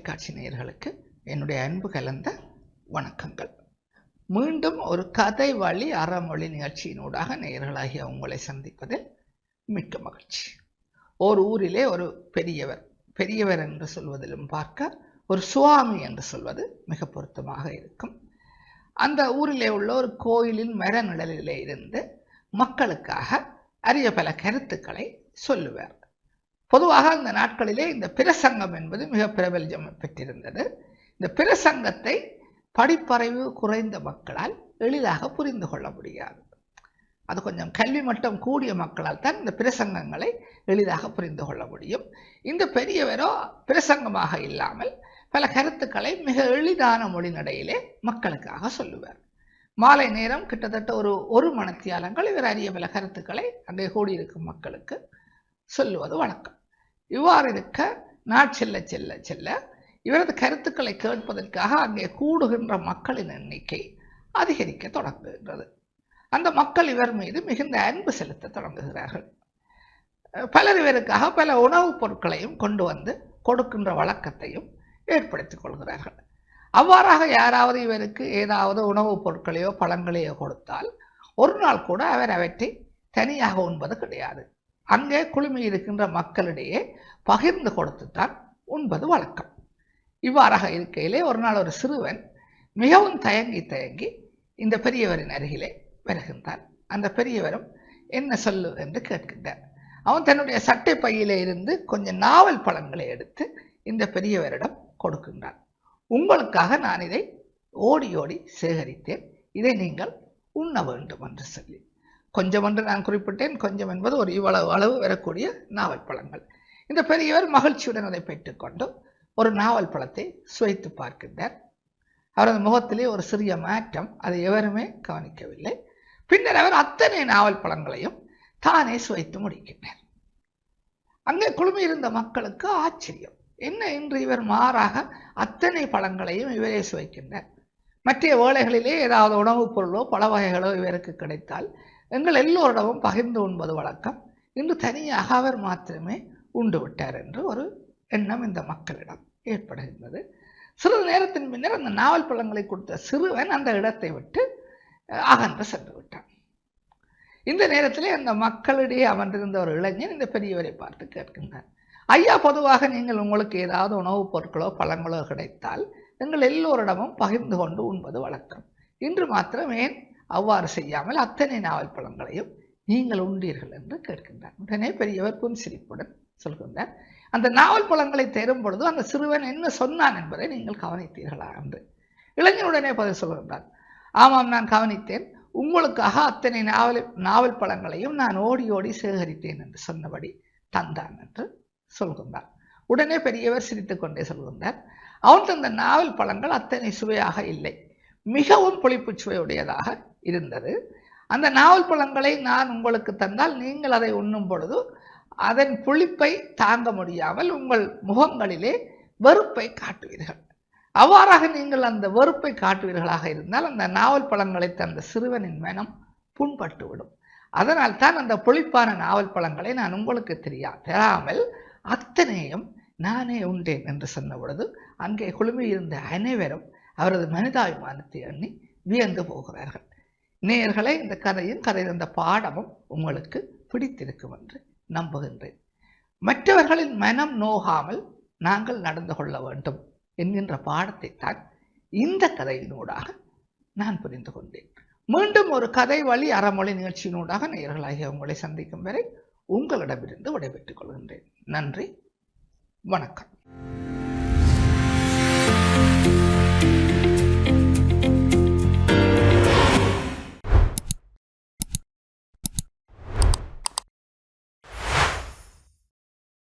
தொலைக்காட்சி நேயர்களுக்கு என்னுடைய அன்பு கலந்த வணக்கங்கள். மீண்டும் ஒரு கதை வழி அறமொழி நிகழ்ச்சியினூடாக நேயர்களாகிய உங்களை சந்திப்பதில் மிக்க மகிழ்ச்சி. ஓர் ஊரிலே ஒரு பெரியவர் பெரியவர் என்று சொல்வதிலும் பார்க்க ஒரு சுவாமி என்று சொல்வது மிக பொருத்தமாக இருக்கும். அந்த ஊரிலே உள்ள ஒரு கோயிலின் மர நிழலிலே இருந்து மக்களுக்காக அரிய பல கருத்துக்களை சொல்லுவார். பொதுவாக அந்த நாட்களிலே இந்த பிரசங்கம் என்பது மிக பிரபல்யம் பெற்றிருந்தது. இந்த பிரசங்கத்தை படிப்பறிவு குறைந்த மக்களால் எளிதாக புரிந்து கொள்ள முடியாது. அது கொஞ்சம் கல்வி மட்டம் கூடிய மக்களால் தான் இந்த பிரசங்கங்களை எளிதாக புரிந்து கொள்ள முடியும். இந்த பெரியவரோ பிரசங்கமாக இல்லாமல் பல கருத்துக்களை மிக எளிதான மொழிநடையிலே மக்களுக்காக சொல்லுவார். மாலை நேரம் கிட்டத்தட்ட ஒரு ஒரு மணத்தியாலங்கள் இவர் அறிய பல கருத்துக்களை அங்கே கூடியிருக்கும் மக்களுக்கு சொல்லுவது வழக்கம். இவ்வாறு இருக்க நான் செல்ல செல்ல செல்ல. இவரது கருத்துக்களை கேட்பதற்காக அங்கே கூடுகின்ற மக்களின் எண்ணிக்கை அதிகரிக்க தொடங்குகின்றது. அந்த மக்கள் இவர் மீது மிகுந்த அன்பு செலுத்த தொடங்குகிறார்கள். பலர் இவருக்காக பல உணவுப் பொருட்களையும் கொண்டு வந்து கொடுக்கின்ற வழக்கத்தையும் ஏற்படுத்திக் கொள்கிறார்கள். அவ்வாறாக யாராவது இவருக்கு ஏதாவது உணவுப் பொருட்களையோ பழங்களையோ கொடுத்தால் ஒரு நாள் கூட அவர் அவற்றை தனியாக உண்பது கிடையாது. அங்கே குழுமி இருக்கின்ற மக்களிடையே பகிர்ந்து கொடுத்துத்தான் உண்பது வழக்கம். இவ்வாறாக இருக்கையிலே ஒரு நாள் ஒரு சிறுவன் மிகவும் தயங்கி தயங்கி இந்த பெரியவரின் அருகிலே வருகின்றான். அந்த பெரியவரும் என்ன சொல்லு என்று கேட்கின்றார். அவன் தன்னுடைய சட்டை பையிலே இருந்து கொஞ்சம் நாவல் பழங்களை எடுத்து இந்த பெரியவரிடம் கொடுக்கின்றான். உங்களுக்காக நான் இதை ஓடி ஓடி சேகரித்தேன். இதை நீங்கள் உண்ண வேண்டும் என்று சொல்லி. கொஞ்சம் என்று நான் குறிப்பிட்டேன் கொஞ்சம் என்பது ஒரு இவ்வளவு அளவு வரக்கூடிய நாவல் பழங்கள். இந்த பெரியவர் மகிழ்ச்சியுடன் அதை பெற்றுக்கொண்டு ஒரு நாவல் பழத்தை சுவைத்து பார்க்கின்றார். அவரது முகத்திலே ஒரு சிறிய மாற்றம் அதை எவருமே கவனிக்கவில்லை. பின்னர் அவர் அத்தனை நாவல் பழங்களையும் தானே சுவைத்து முடிக்கின்றார். அங்கே குழுமியிருந்த மக்களுக்கு ஆச்சரியம். என்ன இன்று இவர் மாறாக அத்தனை பழங்களையும் இவரே சுவைக்கின்றார்? மற்ற வேளைகளிலே ஏதாவது உணவுப் பொருளோ பல வகைகளோ இவருக்கு கிடைத்தால் எங்கள் எல்லோரிடமும் பகிர்ந்து உண்பது வழக்கம். இன்று தனியாக அவர் மாத்திரமே உண்டு விட்டார் என்று ஒரு எண்ணம் இந்த மக்களிடம் ஏற்படுகின்றது. சிறிது நேரத்தின் பின்னர் அந்த நாவல் பழங்களை கொடுத்த சிறுவன் அந்த இடத்தை விட்டு அகன்று சென்று விட்டான். இந்த நேரத்திலே அந்த மக்களிடையே அமர்ந்திருந்த ஒரு இளைஞன் இந்த பெரியவரை பார்த்து கேட்கின்றார் ஐயா பொதுவாக நீங்கள் உங்களுக்கு ஏதாவது உணவுப் பொருட்களோ பழங்களோ கிடைத்தால் எங்கள் எல்லோரிடமும் பகிர்ந்து கொண்டு உண்பது வழக்கம். இன்று மாத்திரம் ஏன் அவ்வாறு செய்யாமல் அத்தனை நாவல் பழங்களையும் நீங்கள் உண்டீர்கள் என்று கேட்கின்றார். உடனே பெரியவர் புன்சிரிப்புடன் சொல்கின்றார் அந்த நாவல் பழங்களை தேரும் பொழுது அந்த சிறுவன் என்ன சொன்னான் என்பதை நீங்கள் கவனித்தீர்களா என்று. இளைஞனுடனே பதில் சொல்கின்றார் ஆமாம் நான் கவனித்தேன். உங்களுக்காக அத்தனை நாவல் நாவல் பழங்களையும் நான் ஓடி ஓடி சேகரித்தேன் என்று சொன்னபடி தந்தான் என்று சொல்கின்றார். உடனே பெரியவர் சிரித்து கொண்டே சொல்கின்றார் அவன் தந்த நாவல் பழங்கள் அத்தனை சுவையாக இல்லை. மிகவும் புளிப்பு சுவையுடையதாக இருந்தது. அந்த நாவல் பழங்களை நான் உங்களுக்கு தந்தால் நீங்கள் அதை உண்ணும் பொழுது அதன் புளிப்பை தாங்க முடியாமல் உங்கள் முகங்களிலே வெறுப்பை காட்டுவீர்கள். அவ்வாறாக நீங்கள் அந்த வெறுப்பை காட்டுவீர்களாக இருந்தால் அந்த நாவல் பழங்களை தந்த சிறுவனின் மனம் புண்பட்டுவிடும். அதனால் தான் அந்த புளிப்பான நாவல் பழங்களை நான் உங்களுக்கு தெரியா தராமல் அத்தனையும் நானே உண்டேன் என்று சொன்ன பொழுது அங்கே குழுமியிருந்த அனைவரும் அவரது மனிதாபிமானத்தை எண்ணி வியந்து போகிறார்கள். நேர்களை இந்த கதையும் கதை தந்த பாடமும் உங்களுக்கு பிடித்திருக்கும் என்று நம்புகின்றேன். மற்றவர்களின் மனம் நோகாமல் நாங்கள் நடந்து கொள்ள வேண்டும் என்கின்ற பாடத்தை தான் இந்த கதையினூடாக நான் புரிந்து கொண்டேன். மீண்டும் ஒரு கதை வழி அறமொழி நிகழ்ச்சியினூடாக நேயர்களாகிய உங்களை சந்திக்கும் வரை உங்களிடமிருந்து விடைபெற்றுக் கொள்கின்றேன். நன்றி. வணக்கம்.